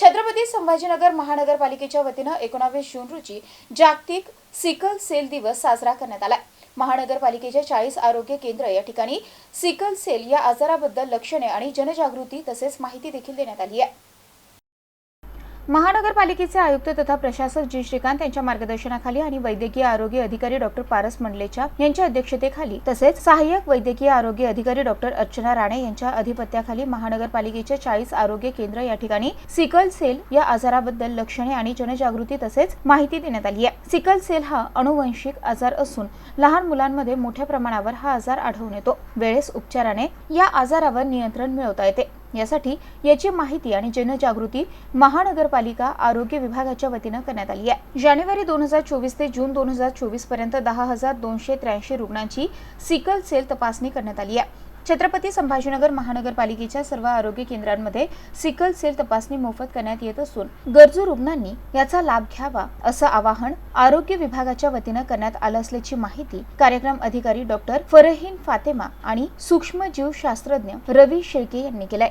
छत्रपती संभाजीनगर महानगरपालिकेच्या वतीनं एकोणावीस जून रोजी जागतिक सिकल सेल दिवस साजरा करण्यात आला महानगरपालिकेच्या चाळीस आरोग्य केंद्र या ठिकाणी सिकल सेल या आजाराबद्दल लक्षणे आणि जनजागृती तसेच माहिती देखील देण्यात आली आहे. महानगरपालिकेचे आयुक्त तथा प्रशासक जी. श्रीकांत यांच्या मार्गदर्शनाखाली आणि वैद्यकीय आरोग्य अधिकारी डॉक्टर पारस मंडलेच्या यांच्या अध्यक्षतेखाली तसेच सहाय्यक वैद्यकीय आरोग्य अधिकारी डॉक्टर अर्चना राणे यांच्या अधिपत्याखाली महानगरपालिकेच्या चाळीस आरोग्य केंद्र या ठिकाणी सिकल सेल या आजाराबद्दल लक्षणे आणि जनजागृती तसेच माहिती देण्यात आली आहे. सिकल सेल हा अनुवंशिक आजार असून लहान मुलांमध्ये मोठ्या प्रमाणावर हा आजार आढळून येतो. वेळेस उपचाराने या आजारावर नियंत्रण मिळवता येते. यासाठी याची माहिती आणि जनजागृती महानगरपालिका आरोग्य विभागाच्या वतीनं करण्यात आली आहे. जानेवारी दोन हजार चोवीस ते जून दोन हजार चोवीसपर्यंत दहा हजार दोनशे त्र्याऐंशी रुग्णांची सिकल सेल तपासणी करण्यात आली आहे. छत्रपती संभाजीनगर महानगरपालिकेच्या सर्व आरोग्य केंद्रांमध्ये सिकल सेल तपासणी मोफत करण्यात येत असून गरजू रुग्णांनी याचा लाभ घ्यावा असं आवाहन आरोग्य विभागाच्या वतीनं करण्यात आलं असल्याची माहिती कार्यक्रम अधिकारी डॉक्टर फरहीन फातेमा आणि सूक्ष्मजीवशास्त्रज्ञ रवी शेळके यांनी केलंय.